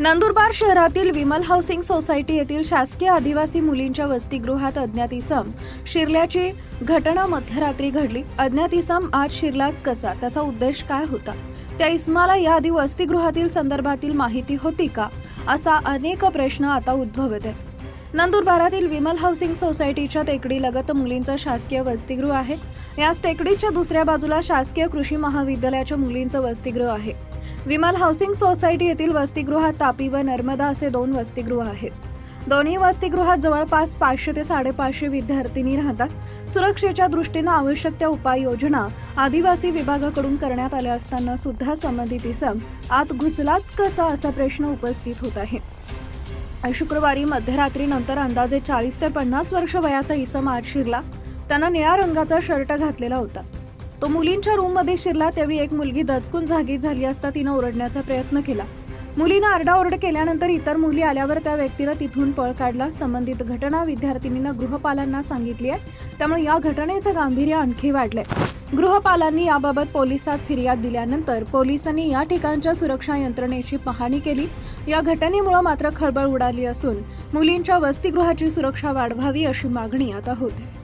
नंदुरबार शहरातील Vimal housing society येथील शासकीय आदिवासी मुलींच्या वसतिगृहात अज्ञात इसम शिरल्याची घटना मध्यरात्री घडली. अज्ञात इसम आज शिरलाच कसा? त्याचा उद्देश काय होता? त्या इस्माला याआधी वसतिगृहातील संदर्भातील माहिती होती का? असा अनेक प्रश्न आता उद्भवत आहेत. नंदुरबारातील विमल हाऊसिंग सोसायटीच्या टेकडीलगत मुलींचं शासकीय वसतिगृह आहे. याच टेकडीच्या दुसऱ्या बाजूला शासकीय कृषी महाविद्यालयाच्या मुलींचं वसतिगृह आहे. विमल हाऊसिंग सोसायटी येथील वसतिगृहात तापी व नर्मदा असे दोन वसतिगृह आहेत. दोन्ही वसतिगृहात जवळपास पाचशे ते साडेपाचशे विद्यार्थिनी राहतात. सुरक्षेच्या दृष्टीनं आवश्यक त्या उपाययोजना आदिवासी विभागाकडून करण्यात आल्या असताना सुद्धा संबंधित इसम आत घुसलाच कसा असा प्रश्न उपस्थित होत आहे. शुक्रवारी मध्यरात्रीनंतर अंदाजे चाळीस ते पन्नास वर्ष वयाचा इसम आत शिरला. त्यानं निळ्या रंगाचा शर्ट घातलेला होता. तो मुलींच्या रूममध्ये शिरला त्यावेळी एक मुलगी दचकून जागी झाली असता तिनं ओरडण्याचा प्रयत्न केला. मुलीनं आरडाओरड केल्यानंतर इतर मुली आल्यावर त्या व्यक्तीनं तिथून पळ काढला. संबंधित घटना विद्यार्थिनीनं गृहपालांना सांगितली आहे. त्यामुळे या घटनेचं गांभीर्य आणखी वाढलंय. गृहपालांनी याबाबत पोलिसात फिर्याद दिल्यानंतर पोलिसांनी या ठिकाणच्या सुरक्षा यंत्रणेची पाहणी केली. या घटनेमुळे मात्र खळबळ उडाली असून मुलींच्या वसतिगृहाची सुरक्षा वाढवावी अशी मागणी आता होते.